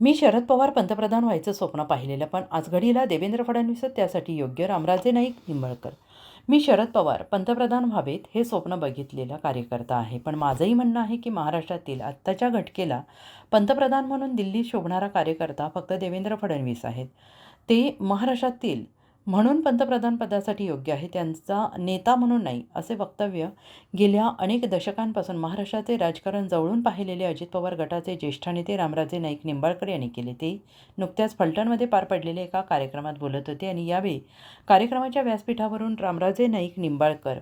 मी शरद पवार पंतप्रधान व्हायचं स्वप्न पाहिलेलं पण आजघडीला देवेंद्र फडणवीसच त्यासाठी योग्य रामराजे नाईक निंबळकर. मी शरद पवार पंतप्रधान व्हावेत हे स्वप्न बघितलेला कार्यकर्ता आहे पण माझंही म्हणणं आहे की महाराष्ट्रातील आत्ताच्या घटकेला पंतप्रधान म्हणून दिल्लीत शोभणारा कार्यकर्ता फक्त देवेंद्र फडणवीस आहेत. ते महाराष्ट्रातील म्हणून पंतप्रधान पदासाठी योग्य आहे त्यांचा नेता म्हणून नाही असे वक्तव्य गेल्या अनेक दशकांपासून महाराष्ट्राचे राजकारण जवळून पाहिलेले अजित पवार गटाचे ज्येष्ठ नेते रामराजे नाईक निंबाळकर यांनी केले. ते नुकत्याच फलटणमध्ये पार पडलेल्या एका कार्यक्रमात बोलत होते आणि यावेळी कार्यक्रमाच्या व्यासपीठावरून रामराजे नाईक निंबाळकर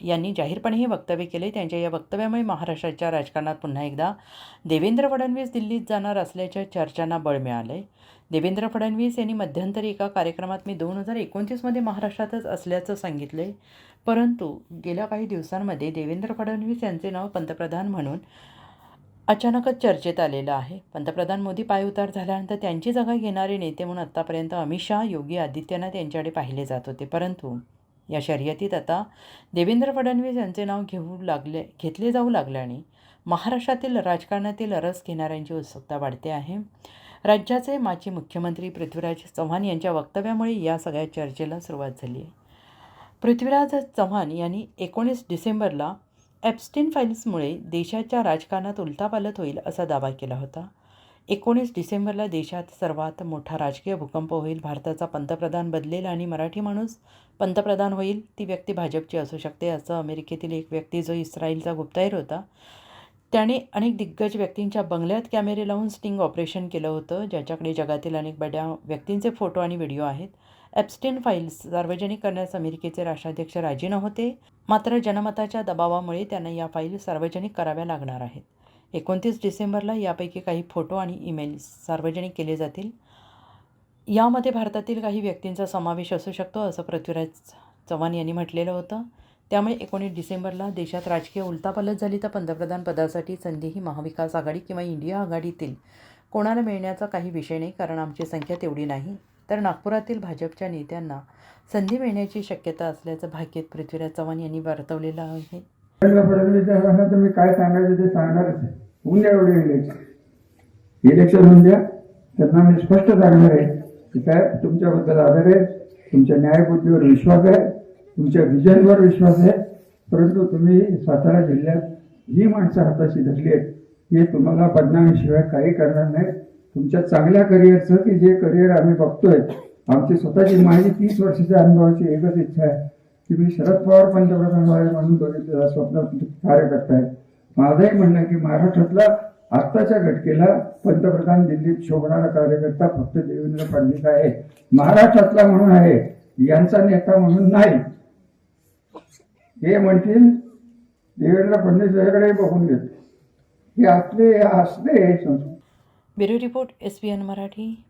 यांनी जाहीरपणे हे वक्तव्य केले. त्यांच्या या वक्तव्यामुळे महाराष्ट्राच्या राजकारणात पुन्हा एकदा देवेंद्र फडणवीस दिल्लीत जाणार असल्याच्या चर्चांना बळ मिळालं. आहे देवेंद्र फडणवीस यांनी मध्यंतरी एका कार्यक्रमात मी दोन हजार एकोणतीसमध्ये महाराष्ट्रातच असल्याचं सांगितलं. आहे परंतु गेल्या काही दिवसांमध्ये देवेंद्र फडणवीस यांचे नाव पंतप्रधान म्हणून अचानकच चर्चेत आलेलं आहे. पंतप्रधान मोदी पायउतार झाल्यानंतर त्यांची जागा घेणारे नेते म्हणून आत्तापर्यंत अमित शहा योगी आदित्यनाथ यांच्याकडे पाहिले जात होते. परंतु या शर्यतीत आता देवेंद्र फडणवीस यांचे नाव घेऊ लागले घेतले जाऊ लागल्याने महाराष्ट्रातील राजकारणातील रस घेणाऱ्यांची उत्सुकता वाढते आहे. राज्याचे माजी मुख्यमंत्री पृथ्वीराज चव्हाण यांच्या वक्तव्यामुळे या सगळ्या चर्चेला सुरुवात झाली आहे. पृथ्वीराज चव्हाण यांनी एकोणीस डिसेंबरला ॲप्स्टीन फाईल्समुळे देशाच्या राजकारणात उलथापालत होईल असा दावा केला होता. एकोणीस डिसेंबरला देशात सर्वात मोठा राजकीय भूकंप होईल. भारताचा पंतप्रधान बदलेल आणि मराठी माणूस पंतप्रधान होईल ती व्यक्ती भाजपची असू शकते असं अमेरिकेतील एक व्यक्ती जो इस्रायलचा गुप्ताहेर होता त्याने अनेक दिग्गज व्यक्तींच्या बंगल्यात कॅमेरे लावून स्टिंग ऑपरेशन केलं होतं ज्याच्याकडे जगातील अनेक बड्या व्यक्तींचे फोटो आणि व्हिडिओ आहेत. ॲप्स्टेन फाईल्स सार्वजनिक करण्यास अमेरिकेचे राष्ट्राध्यक्ष राजी नव्हते मात्र जनमताच्या दबावामुळे त्यांना या फाईल सार्वजनिक कराव्या लागणार आहेत. एकोणतीस डिसेंबरला यापैकी काही फोटो आणि ईमेल्स सार्वजनिक केले जातील. यामध्ये भारतातील काही व्यक्तींचा समावेश असू शकतो असं पृथ्वीराज चव्हाण यांनी म्हटलेलं होतं. त्यामुळे एकोणीस डिसेंबरला देशात राजकीय उलतापालट झाली तर पंतप्रधान पदासाठी संधी ही महाविकास आघाडी किंवा इंडिया आघाडीतील कोणाला मिळण्याचा काही विषय नाही कारण आमची संख्या तेवढी नाही. तर नागपुरातील भाजपच्या नेत्यांना संधी मिळण्याची शक्यता असल्याचं भाग्यत पृथ्वीराज चव्हाण यांनी वर्तवलेलं आहे. फडणवीस मी काय सांगायचं ते सांगणारच आहे. होऊन द्या एवढे इलेक्शन इलेक्शन होऊन द्या त्यांना मी स्पष्ट सांगणार आहे की काय तुमच्याबद्दल आदर आहे तुमच्या न्यायबुद्धीवर विश्वास आहे तुमच्या विजनवर विश्वास आहे परंतु तुम्ही सातारा जिल्ह्यात जी माणसं हाताशी धरली आहेत हे तुम्हाला बदनामीशिवाय काही करणार नाही. तुमच्या चांगल्या करिअरचं की जे करिअर आम्ही बघतोय आमची स्वतःची माझी तीस वर्षाच्या अनुभवाची एकच इच्छा आहे की मी शरद पवार पंतप्रधान व्हावे म्हणून बघितलेला स्वप्न कार्यकर्ता माझं माझंही म्हणणं की महाराष्ट्रातला आत्ताच्या घटकेला पंतप्रधान दिल्लीत शोभणारा कार्यकर्ता फक्त देवेंद्र फडणवीस आहे. महाराष्ट्रातला म्हणून आहे यांचा नेता म्हणून नाही. हे म्हणतील देवेंद्र फडणवीस याकडे बघून घेत हे आपले असले bureau report S B N Marathi.